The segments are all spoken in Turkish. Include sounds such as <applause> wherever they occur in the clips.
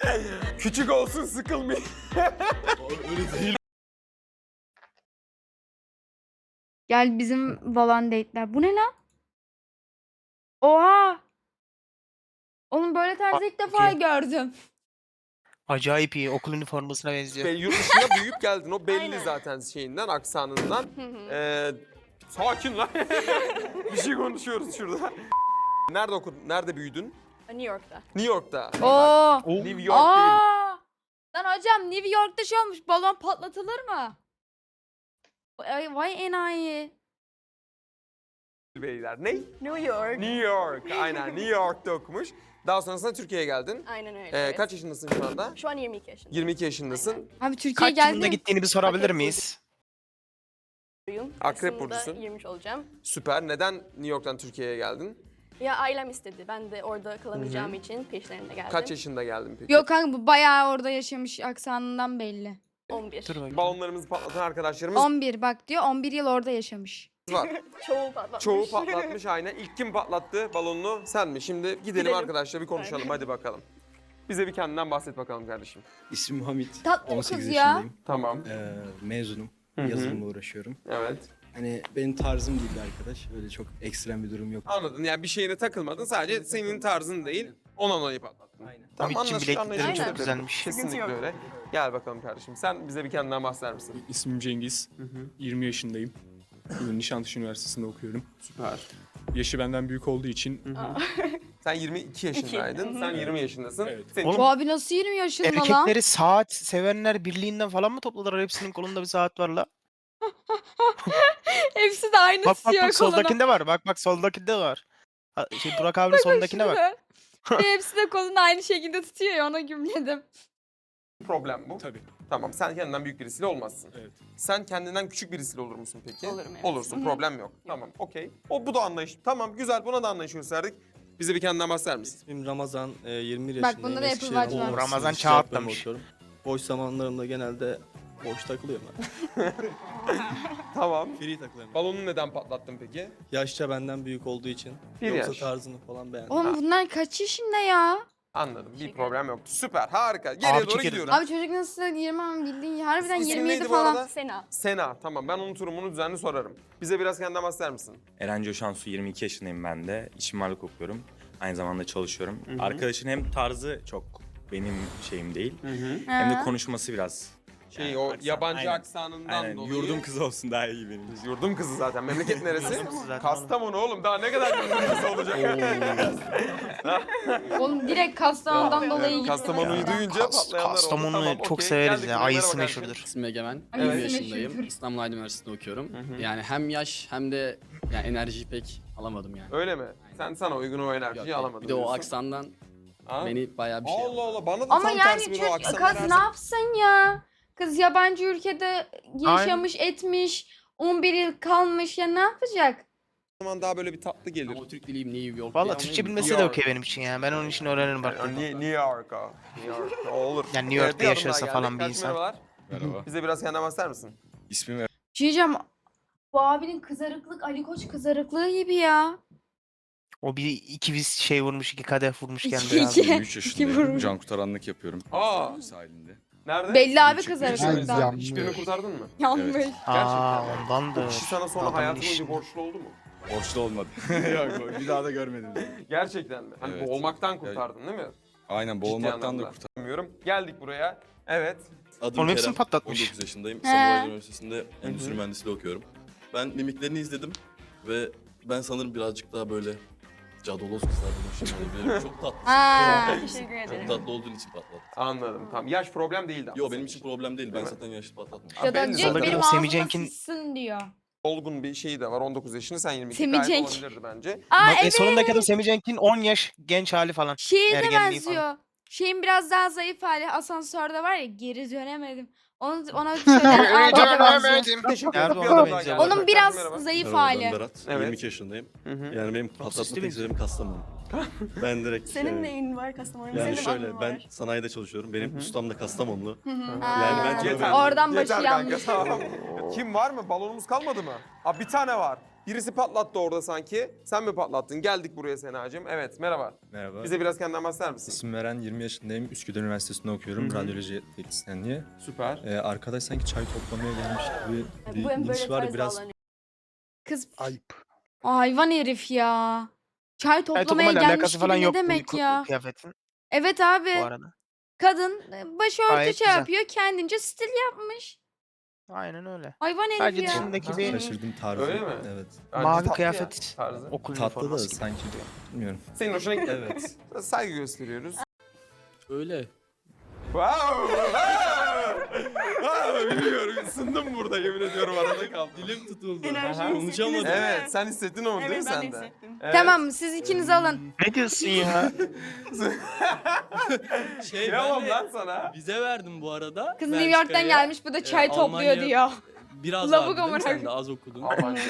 <laughs> Küçük olsun sıkılmayın. Öyle değil. Gel bizim Valan date'ler. Bu ne lan? Oha! Oğlum böyle tarzı ilk defa iyi. gördüm. Acayip iyi. Okul üniformasına benziyor. Be- Yurt dışında büyüyüp geldin. O belli Aynen. zaten şeyinden, aksanından. Ee, sakin lan. <laughs> bir şey konuşuyoruz şurada. Nerede okudun? Nerede büyüdün? New York'ta. New York'ta. Oo! New York değil. Aa! Lan hocam New York'ta şey olmuş. Balon patlatılır mı? Ay, vay enayi. Beyler. Ne? New York. New York. Aynen New York'ta okumuş. Daha sonrasında Türkiye'ye geldin. Aynen öyle. Ee, evet. kaç yaşındasın şu anda? Şu an 22 yaşındayım. 22 yaşındasın. Abi Türkiye'ye Kaç yılında geldin. gittiğini bir sorabilir Akrep miyiz? Akrep Kasım'da burcusun. 23 olacağım. Süper. Neden New York'tan Türkiye'ye geldin? Ya ailem istedi. Ben de orada kalamayacağım için peşlerine geldim. Kaç yaşında geldin peki? Yok kanka bu bayağı orada yaşamış aksanından belli. 11. Dur bakayım. Balonlarımızı patlatan arkadaşlarımız 11 bak diyor 11 yıl orada yaşamış. var. <laughs> Çoğu patlatmış. Çoğu <laughs> patlatmış aynen. İlk kim patlattı balonunu? Sen mi? Şimdi gidelim, Gidelim. arkadaşlar bir konuşalım hadi bakalım. Bize bir kendinden bahset bakalım kardeşim. İsmim Hamit. Tatlı bir 18 kız ya. yaşındayım. Tamam. Ee, mezunum. Yazılımla uğraşıyorum. Evet. Hani benim tarzım değil arkadaş. Öyle çok ekstrem bir durum yok. Anladın yani bir şeyine takılmadın sadece senin tarzın değil ondan dolayı patlattın. Aynen. Tamam Hamit'cim anlaş- bilekliklerin anlaşılır. çok Aynen. güzelmiş. Kesinlikle yok. öyle. Gel bakalım kardeşim sen bize bir kendinden bahseder misin? İsmim Cengiz. 20 yaşındayım. Bugün Nişantaşı Üniversitesi'nde okuyorum. Süper. Yaşı benden büyük olduğu için <laughs> Sen 22 yaşındaydın. Sen 20 yaşındasın. Evet. Senin Oğlum, Bu abi nasıl 20 yaşında lan? Erkekleri saat sevenler birliğinden falan mı topladılar? Hepsinin kolunda bir saat var la. <laughs> <laughs> Hepsi de aynı Bak bak siyah bak soldakinde var. Bak bak soldakinde var. Ha, Şey Burak abinin solundakine bak. <laughs> Hepsi de kolunu aynı şekilde tutuyor ya ona gümledim. problem bu. tabii. Tamam sen kendinden büyük birisiyle olmazsın. Evet. Sen kendinden küçük birisiyle olur musun peki? Olurum, evet. Olursun Hı hı. problem yok. Tamam okey. O bu da anlayış. Tamam güzel buna da anlayış gösterdik. Bize bir kendinden bahseder misin? İsmim Ramazan, e, 21 Bak, yaşındayım. bunda da Apple Eskişehir Watch var. Ramazan çağ atlamış. okuyorum. Boş zamanlarımda genelde boş takılıyorum ben. <laughs> <laughs> Tamam. Free takılıyorum. Balonu neden patlattın peki? Yaşça benden büyük olduğu için. Bir Yoksa yaş. tarzını falan beğendim. Oğlum bunlar kaç yaşında ya? Anladım. Bir problem yoktu. Süper. Harika. Geriye Abi doğru çekeriz gidiyoruz. Abi çocuk nasıl 20 ama bildiğin harbiden İsmin 27 neydi bu falan. arada? Sena. Sena. Tamam ben onun turumunu düzenli sorarım. Bize biraz kendinden bahseder misin? Eren Coşansu 22 yaşındayım ben de. İç mimarlık okuyorum. Aynı zamanda çalışıyorum. Hı hı. Arkadaşın hem tarzı çok benim şeyim değil. Hem de konuşması biraz. Şey Yani o aksan, yabancı aynen. aksanından Aynen. dolayı. Yurdum kızı olsun daha iyi benim için. Yurdum kızı zaten. Memleket <laughs> neresi? Yurdum kızı zaten Kastamonu oğlum. Daha ne kadar yurdum kızı olacak? <laughs> Oğlum direkt Kastamonu'dan Evet, dolayı gitti. Kastamonu'yu duyunca Kas- patlayanlar oldu. Kastamonu'yu Tamam, çok okey. severiz Geldik ya. bunlara Ayısı meşhurdur. İsmim Egemen. Ay, 20 ismi yaşındayım. İstanbul Üniversitesi'nde okuyorum. Yani hem yaş hem de yani enerjiyi pek alamadım yani. Öyle mi? Sen sana uygun o enerjiyi Yok, alamadın. Bir de o diyorsun. aksandan Ha? beni bayağı bir şey Allah Allah bana da Ama tam yani tersi bir o çocuk, aksan kız ne yapsın ya? Kız yabancı ülkede yaşamış etmiş. 11 yıl kalmış ya ne yapacak? O zaman daha böyle bir tatlı gelir. Ama o Türk diliyim New York. Valla Türkçe bilmesi de okey benim için ya. Ben onun için öğrenirim bak. Yani New, New York'a. New York'a <laughs> olur. Yani New York'ta yaşıyorsa falan bir insan. Merhabalar. Merhaba. Bize biraz kendinden bahseder misin? İsmim Bir şey diyeceğim. Bu abinin kızarıklık Ali Koç kızarıklığı gibi ya. O bir iki biz şey vurmuş, iki kadeh vurmuş İki, kendi iki. abi. 23 <laughs> İki yaşındayım. vurmuş. Can kurtaranlık yapıyorum. Aa. Sahilinde. Nerede? Belli abi Küçük- kızarıklıktan. Hiçbirini kurtardın mı? Yanmış. Aa Gerçekten. ondandır. O kişi sana sonra Adamın hayatı boyunca borçlu oldu mu? Borçlu olmadı. <laughs> Yok bir daha da görmedim. Gerçekten mi? Hani Evet. boğulmaktan kurtardın değil mi? Aynen boğulmaktan da anlamda. kurtardım. Bilmiyorum. Geldik buraya. Evet. Adım Oğlum hepsini Kerem, patlatmış. 19 yaşındayım. Samuray Üniversitesi'nde endüstri mühendisliği okuyorum. Ben mimiklerini izledim ve ben sanırım birazcık daha böyle cadoloz kızlardım. Şimdi böyle çok tatlı. Aa. Teşekkür ederim. Çok tatlı olduğun için patlattım. Anladım. Tamam. Yaş problem değildi. Yo aslında. benim için problem değil. Ben Değil mi? zaten yaşlı patlatmadım. Ya da ki zaten. benim Semih ağzıma Cenk'in- sıçsın diyor. olgun bir şeyi de var. 19 yaşında sen 22. Semih Gayet Cenk. olabilirdi bence. Aa Bak, e, evet. sonundaki adam Semih Cenk'in 10 yaş genç hali falan. Şeye de ergenliği benziyor. falan. Şeyin biraz daha zayıf hali asansörde var ya geri dönemedim. Onu, <laughs> ona Nerede Bir benziyor? geldi. Onun biraz zayıf Merhaba hali. ben Berat. Evet. 22 yaşındayım. Yani benim tek sebebim Kastamonu. <laughs> ben direkt Senin e, neyin var Kastamonu? yani Senin şöyle ben sanayide çalışıyorum. Benim ustam da Kastamonlu. Yani bence Yeter. Oradan başı Yeter kanka, yanmış. tamam. Kim var mı? Balonumuz kalmadı mı? Aa bir tane var. Birisi patlattı orada sanki. Sen mi patlattın? Geldik buraya Sena'cığım. Evet merhaba. Merhaba. Bize biraz kendinden bahseder misin? İsmim Eren, 20 yaşındayım. Üsküdar Üniversitesi'nde okuyorum. Hı hı. Radyoloji teknisyenliği. Süper. Ee, arkadaş sanki çay toplamaya gelmiş gibi Bu hem bir böyle iniş var. Biraz. Kız Ayıp. hayvan herif ya. Çay toplamaya toplamayla gelmiş alakası gibi falan ne yok bu demek ya? kıyafetin Evet abi. bu arada. Kadın e, başörtü Gayet şey güzel. yapıyor. Kendince stil yapmış. Aynen öyle. Hayvan herif Sadece ya. dışındaki bir şaşırdım tarzı. Öyle mi? Evet. Bence mavi tatlı ya, kıyafet tarzı. okul Tatlı da üniforması sanki. Bilmiyorum. Senin hoşuna gitti. Evet. Saygı gösteriyoruz. Öyle. Wow! Wow! Bilmiyorum. Isındım burada yemin ediyorum arada kaldım. Dilim tutuldu. Enerjimi Konuşamadım. Evet sen hissettin onu değil mi Evet ben sen de de? hissettim. Evet. Tamam siz ikiniz alın. <laughs> Ne diyorsun ya? <laughs> Şey Kıyamam ben de lan sana. vize verdim bu arada. Kız New York'tan Belçika'ya. gelmiş bu da çay Ee, topluyor Almanya- diyor. Biraz Lavuk mi? Sen de az okudun. Almanca.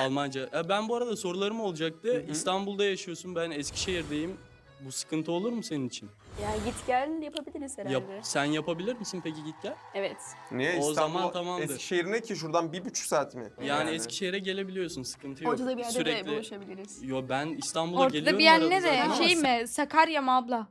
Almanca. E, Ben bu arada sorularım olacaktı. İstanbul'da yaşıyorsun. Ben Eskişehir'deyim. Bu sıkıntı olur mu senin için? Yani git gel yapabiliriz herhalde. Yap, sen yapabilir misin peki git gel? Evet. Niye O İstanbul zaman tamamdır. Eskişehir ne ki şuradan bir buçuk saat mi? Yani, Eskişehir'e gelebiliyorsun. Sıkıntı yok. Ortada bir yerde Sürekli... de buluşabiliriz. Yo ben İstanbul'a Ortada geliyorum bir yer arada ne de zaten ama şey mi? Sakarya mı abla?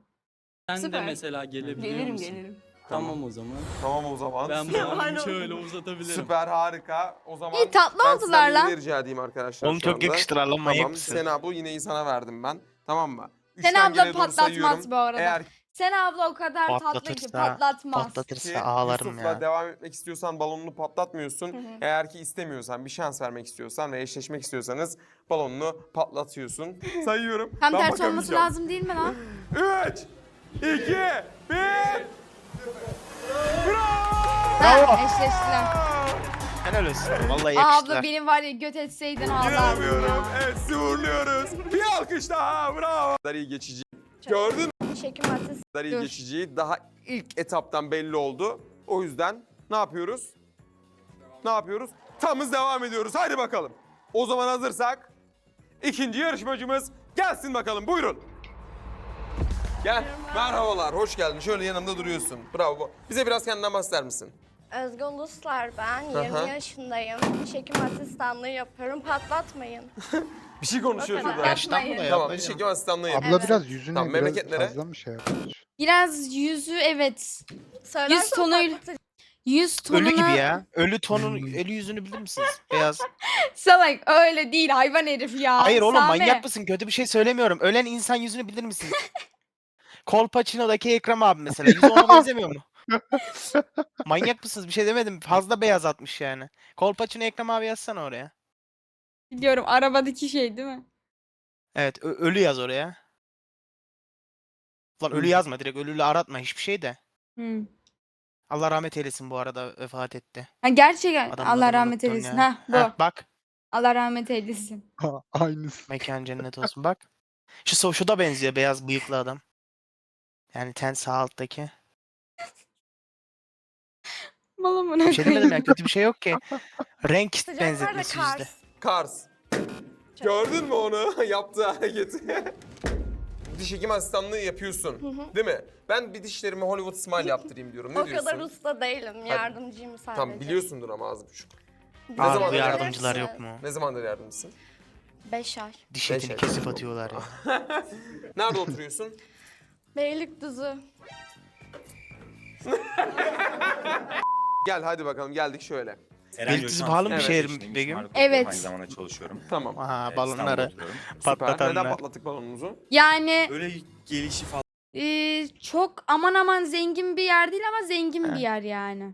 Sen de Süper. mesela gelebiliyor Gelirim musun? gelirim. Tamam o zaman. Tamam o zaman. Ben <laughs> bu şöyle uzatabilirim. Süper harika. O zaman İyi tatlı ben oldular lan. rica edeyim arkadaşlar şu çok yakıştılar lan manyak Tamam? Sena bu yine sana verdim ben. Tamam mı? Sen Üçten abla geriye doğru patlatmaz sayıyorum. bu arada. Eğer Sen abla o kadar tatlı ki Patlatırsa- patlatmaz. ki Patlatırsa ağlarım Yusuf'la ya. devam etmek istiyorsan balonunu patlatmıyorsun. Hı hı. Eğer ki istemiyorsan, bir şans vermek istiyorsan ve eşleşmek istiyorsanız balonunu patlatıyorsun. <laughs> Sayıyorum. Tam ben tersi olması bakamayacağım. lazım değil mi lan? 3, 2, 1. Ha, eşleştiler. Helal olsun. Vallahi Aa, yakıştılar. abla benim var ya göt etseydin ağlardım İnanamıyorum. ya. Evet sizi uğurluyoruz. Bir alkış daha. Bravo. kadar iyi geçici. Gördün mü? Diş hekim hassas. kadar iyi Dur. geçiciyi daha ilk etaptan belli oldu. O yüzden ne yapıyoruz? Ne yapıyoruz? Tamız devam ediyoruz. Haydi bakalım. O zaman hazırsak ikinci yarışmacımız gelsin bakalım. Buyurun. Gel. Merhabalar. Hoş geldin. Şöyle yanımda duruyorsun. Bravo. Bize biraz kendinden bahseder misin? Özgü Uluslar ben. 20 Aha. yaşındayım. Diş hekim asistanlığı yapıyorum. Patlatmayın. <laughs> Bir şey konuşuyor O kadar. şurada. Yaştan mı da ya? Tamam. Diş hekim asistanlığı yap. Abla Evet. biraz yüzüne Tamam, biraz memleket nere? fazla mı şey yapmış? Biraz yüzü evet. Söylersen Yüz tonuyla- patlatacağım. Yüz tonuna... Ölü gibi ya. Ölü tonun, ölü yüzünü bilir misiniz? Beyaz. <laughs> Salak öyle değil hayvan herif ya. Hayır oğlum Sami. manyak mısın? Kötü bir şey söylemiyorum. Ölen insan yüzünü bilir misiniz? <laughs> Kolpaçino'daki Ekrem abi mesela. Yüzü ona benzemiyor mu? <laughs> manyak mısınız? Bir şey demedim. Fazla beyaz atmış yani. Kolpaçino Ekrem abi yazsana oraya. Biliyorum arabadaki şey değil mi? Evet ö- ölü yaz oraya. Lan ölü yazma direkt ölüyle aratma hiçbir şey de. Hı. Allah rahmet eylesin bu arada vefat etti. Ha, gerçekten Adamın Allah adını rahmet eylesin. ya. Ha bu. Heh, bak Allah rahmet eylesin. <laughs> Ha, aynısı. mekan cennet olsun bak. Şu so- şu da benziyor beyaz bıyıklı adam. Yani ten sağ alttaki. Malımına Bir şey demedim ya kötü bir şey yok ki. <laughs> Renk Sıcaklarda benzetmesi yüzde. Kars. Kars. Gördün mü onu? <laughs> Yaptığı hareketi. <laughs> diş hekim asistanlığı yapıyorsun. Değil mi? Ben bir dişlerimi Hollywood smile yaptırayım diyorum. Ne o diyorsun? kadar usta değilim. Yardımcıyım sadece. Tamam biliyorsundur ama az buçuk. Ne zaman Abi bu yardımcılar yok mu? Ne zamandır yardımcısın? Beş ay. Diş Beş etini ay. kesip atıyorlar ya. Nerede oturuyorsun? Beylikdüzü. Gel hadi bakalım geldik şöyle. Göçmen, pahalı bir Evet. şehir mi Begüm? Evet. Aynı zamanda çalışıyorum. <laughs> Tamam. Aha Ee, İstanbul'da balonları oturuyorum. Süper. Neden patlatanlar. patlattık balonumuzu? Yani Öyle gelişi falan e, çok aman aman zengin bir yer değil ama zengin bir yer yani. <laughs>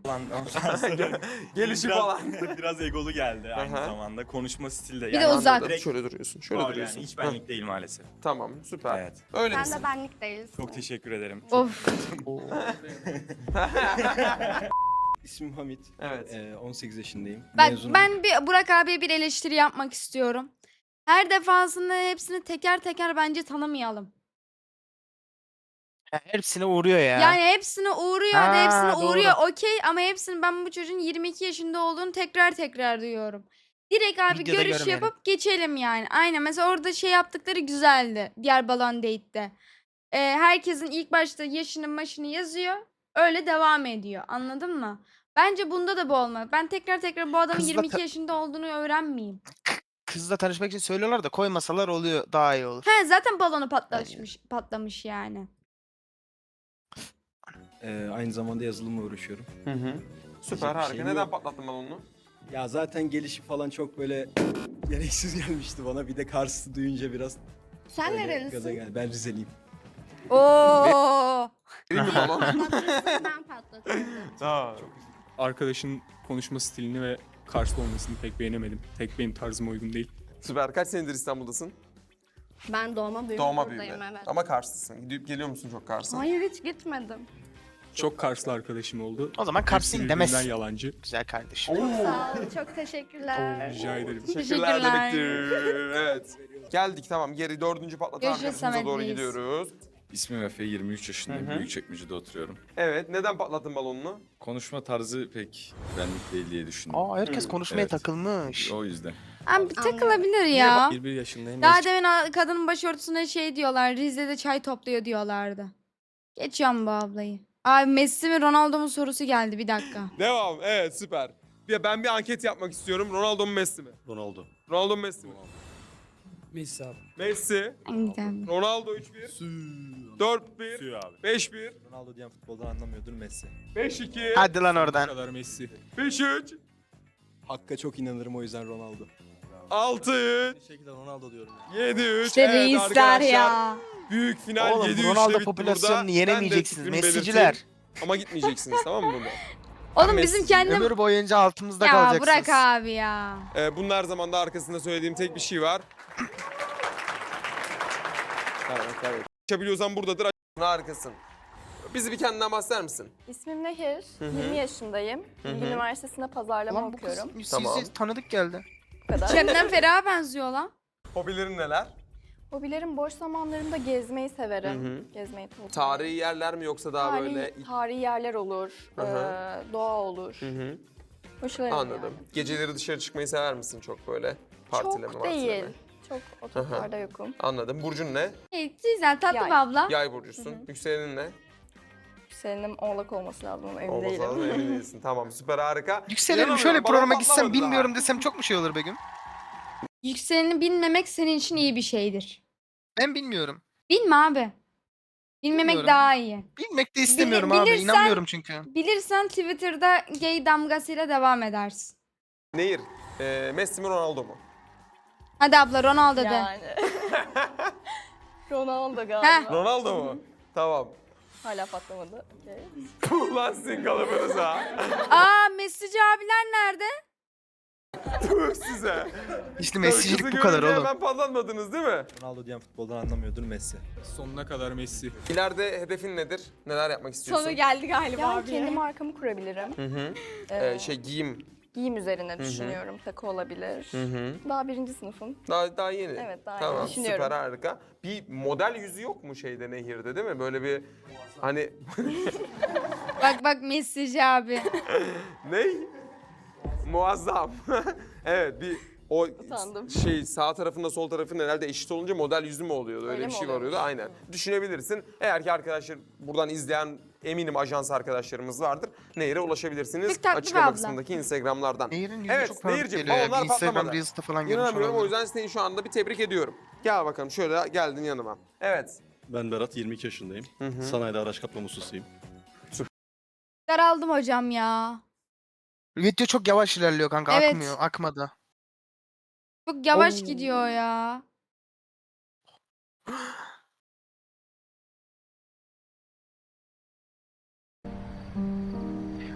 Gelişi biraz, falan. <laughs> biraz egolu geldi aynı Aha. zamanda. Konuşma stilde. Bir de uzak. Anladım. Direkt Şöyle duruyorsun. Şöyle var duruyorsun. yani. Hiç Heh, benlik değil maalesef. Tamam süper. Evet. Öyle Sen misin? de benlik değilsin. Çok teşekkür ederim. Of. İsmim Hamit. Evet. Ee, 18 yaşındayım. Bak Mezunum. ben bir Burak abiye bir eleştiri yapmak istiyorum. Her defasında hepsini teker teker bence tanımayalım. Ha, Hepsine uğruyor ya. Yani hepsine uğruyor da Ha, hepsine doğru. uğruyor okey ama hepsini ben bu çocuğun 22 yaşında olduğunu tekrar tekrar duyuyorum. Direkt abi Videoda görüş görmeyelim. yapıp geçelim yani. Aynen mesela orada şey yaptıkları güzeldi. Diğer balon date'te. Ee, herkesin ilk başta yaşını maşını yazıyor. Öyle devam ediyor. Anladın mı? Bence bunda da bu olmalı. Ben tekrar tekrar bu adamın Kızla 22 ta- yaşında olduğunu öğrenmeyeyim. kızla tanışmak için söylüyorlar da koymasalar oluyor daha iyi olur. He zaten balonu patlamış patlamış yani. Ee, aynı zamanda yazılımla uğraşıyorum. Hı hı. Süper bir harika. şeyim Neden yok. patlattın balonunu? Ya zaten gelişi falan çok böyle <laughs> gereksiz gelmişti bana. Bir de Kars'ı duyunca biraz Sen böyle gaza nerelisin? geldi. Ben Rizeliyim. Oo. Vereyim mi balon? Ben patlatırım. Ha. Arkadaşın konuşma stilini ve Karslı olmasını pek beğenemedim. Tek benim tarzıma uygun değil. Süper. Kaç senedir İstanbul'dasın? Ben doğma büyüme Doğma buradayım büyüme. evet. Ama Karslısın. Gidip geliyor musun çok Kars'a? Hayır hiç gitmedim. Çok Karslı arkadaşım oldu. O zaman Hepsi birbirinden demezsin. yalancı. Güzel kardeşim. Sağ ol çok teşekkürler. Rica ederim. Teşekkürler Teşekkürler. demektir. <laughs> Evet. Geldik tamam. Geri dördüncü patlatan Görüşürüz arkadaşımıza doğru Reis. gidiyoruz. İsmim Efe, 23 yaşındayım. Hı hı. Büyükçekmece'de oturuyorum. Evet. Neden patlattın balonunu? Konuşma tarzı pek benlik değil diye düşündüm. Aa herkes konuşmaya Evet. takılmış. O yüzden. Abi bir takılabilir ya. 21 yaşındayım. Daha demin a- kadının başörtüsüne şey diyorlar. Rize'de çay topluyor diyorlardı. Geçiyorum bu ablayı. Abi Messi mi Ronaldo mu sorusu geldi bir dakika. <laughs> Devam. Evet süper. Bir, ben bir anket yapmak istiyorum. Ronaldo mu Messi mi? Ronaldo. Ronaldo mu Messi mi? Messi abi. Messi. Ronaldo 3-1. 4-1. 5-1. Ronaldo diyen futboldan anlamıyordur Messi. 5-2. Hadi lan oradan. kadar Messi. 5-3. Hakk'a çok inanırım o yüzden Ronaldo. 6-3. Bir şekilde Ronaldo diyorum. 7-3. İşte evet reisler arkadaşlar. ya. Büyük final Oğlum 7-3'le Ronaldo bitti popülasyonunu burada. yenemeyeceksiniz. Ben de fikrimi Messiciler. belirteyim. Ama gitmeyeceksiniz tamam mı burada? <laughs> Oğlum Messi. bizim kendim... Ömür boyunca altımızda Ya kalacaksınız. bırak abi ya. Ee, bunun her zaman da arkasında söylediğim tek bir şey var. Evet. Açabiliyorsan buradadır. Harikasın. Bizi bir kendinden bahseder misin? İsmim Nehir. hı. 20 yaşındayım. Bilgi Üniversitesi'nde pazarlama Lan bu kız okuyorum. yüz Tamam. tanıdık geldi. Bu kadar. Şebnem Ferah'a benziyor lan. Hobilerin neler? Hobilerim boş zamanlarımda gezmeyi severim. Gezmeyi tozmayı. Tarihi yerler mi yoksa daha tarihi, böyle... tarihi yerler olur. Hı hı. eee, doğa olur. Hı hı. Hoşlarım Anladım. Geceleri dışarı çıkmayı sever misin çok böyle? Partileme, Çok martileme? değil. Çok o toplarda yokum. Anladım. Burcun ne? Hey, güzel tatlı Yay. bir abla. Yay burcusun. Yükselenin ne? Senin oğlak olması lazım ama emin Olmaz değilim. lazım emin <laughs> değilsin. Tamam süper harika. İnanamıyorum, şöyle programa gitsem patlamadı daha. bilmiyorum desem çok mu şey olur Begüm? Yükseleni bilmemek senin için iyi bir şeydir. Ben bilmiyorum. Bilme abi. Bilmemek Bilmiyorum. daha iyi. Bilmek de istemiyorum abi. bilirsen- İnanmıyorum çünkü. Bilirsen Twitter'da gay damgasıyla devam edersin. Nehir, e, Messi mi Ronaldo mu? Hadi abla Ronaldo de. Yani. <laughs> Ronaldo Heh. galiba. Ronaldo mu? Tamam. Hala patlamadı. Okey. Ulan sizin kalıbınıza. <laughs> Aa Messici abiler nerede? Tüh size. İşte Kızı Messi'cilik bu kadar görünce oğlum. Hemen patlatmadınız değil mi? Ronaldo diyen futboldan anlamıyordur Messi. Sonuna kadar Messi. İleride hedefin nedir? Neler yapmak istiyorsun? Sonu geldi galiba Yani abi. kendi markamı kurabilirim. Hı hı. Ee, Ee, şey giyim. Giyim üzerine düşünüyorum. Takı olabilir. Daha birinci sınıfım. Daha daha yeni. Evet, daha tamam, yeni. Düşünüyorum. Süper harika. Bir model yüzü yok mu şeyde Nehir'de değil mi? Böyle bir hani <laughs> Bak bak Messici abi. <laughs> ne? Muazzam. <laughs> evet bir o Utandım. şey sağ tarafında sol tarafın herhalde eşit olunca model yüzü mü oluyordu? Öyle, Öyle bir mi şey oluyormuş? oluyordu. Aynen. Düşünebilirsin. Eğer ki arkadaşlar buradan izleyen eminim ajans arkadaşlarımız vardır. Nehir'e ulaşabilirsiniz. Açıklama abla. kısmındaki Instagram'lardan. Nehir'in yüzü Evet, çok Nehir'cim, geliyor Bir Instagram. Reels'ta falan görmüş İnanamıyorum o yüzden seni şu anda bir tebrik ediyorum. Gel bakalım şöyle geldin yanıma. Evet. Ben Berat, 22 yaşındayım. Hı hı. Sanayide araç kaplama ustasıyım. Daraldım hocam ya. Video çok yavaş ilerliyor kanka. Evet. Akmıyor. Akmadı. Çok yavaş Oo. gidiyor ya. <gasps> <laughs>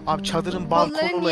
Abi çadırın Kolları balkonu niye